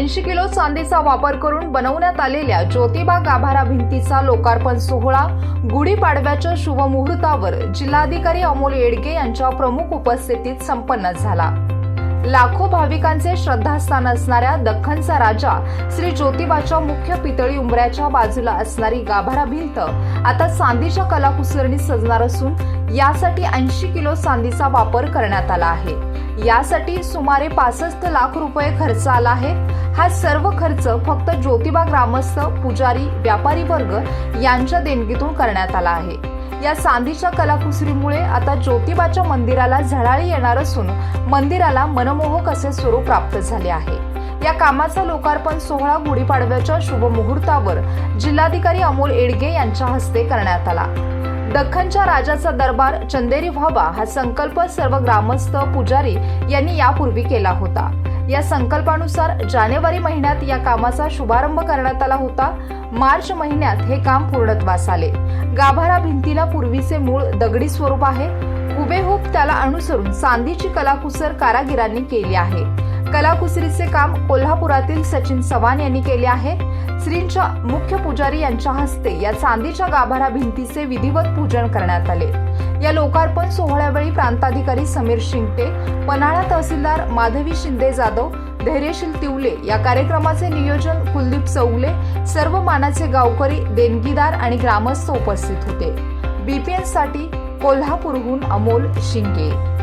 ऐंशी किलो चांदीचा वापर करून बनवण्यात आलेल्या ज्योतिबा गाभारा भिंतीचा लोकार्पण सोहळा गुढीपाडव्याच्या शुभमुहूर्तावर जिल्हाधिकारी अमोल येडगे यांच्या प्रमुख उपस्थितीत संपन्न झाला. लाखो भाविकांचे श्रद्धास्थान असणाऱ्या दख्खनचा राजा श्री ज्योतिबाच्या मुख्य पितळी उंबऱ्याच्या बाजूला असणारी गाभारा भिंत आता चांदीच्या कलाकुसरणी सजणार असून यासाठी ऐंशी किलो चांदीचा वापर करण्यात आला आहे. यासाठी सुमारे पासष्ट लाख रुपये खर्च आला आहे. हा सर्व खर्च फक्त ज्योतिबा ग्रामस्थ पुजारी व्यापारी वर्ग यांच्या देणगीतून करण्यात आला आहे. या चांदीच्या कलाकुसरीमुळे आता ज्योतिबाच्या मंदिराला झळाळी येणार असून मंदिराला मनमोहक असे स्वरूप प्राप्त झाले आहे. या कामाचा लोकार्पण सोहळा गुढीपाडव्याच्या शुभमुहूर्तावर जिल्हाधिकारी अमोल एडगे यांच्या हस्ते करण्यात आला. दख्खनच्या राजाचा दरबार चंदेरी व्हावा हा संकल्प सर्व ग्रामस्थ पुजारी यांनी यापूर्वी केला होता. या संकल्पानुसार जानेवारी महिन्यात या कामाचा शुभारंभ करण्यात आला होता. मार्च महिन्यात हे काम पूर्णत्वास आले गाभारा भिंतीला पूर्वीचे मूळ दगडी स्वरूप आहे. हुबेहूब त्याला अनुसरून चांदीची कलाकुसर कारागिरांनी केली आहे. कलाकुसरीचे काम कोल्हापुरातील सचिन चव्हाण यांनी केले आहे. श्रींच्या मुख्य पुजारी यांच्या हस्ते या चांदीच्या गाभारा भिंतीचे विधिवत पूजन करण्यात आले. या लोकार्पण सोहळ्यावेळी प्रांताधिकारी समीर शिंगटे पन्हाळा तहसीलदार माधवी शिंदे जाधव धैर्यशील तिवले या कार्यक्रमाचे नियोजन कुलदीप चौगले सर्व मानाचे गावकरी देणगीदार आणि ग्रामस्थ उपस्थित होते. बीपीएनसाठी कोल्हापूरहून अमोल शिंगे.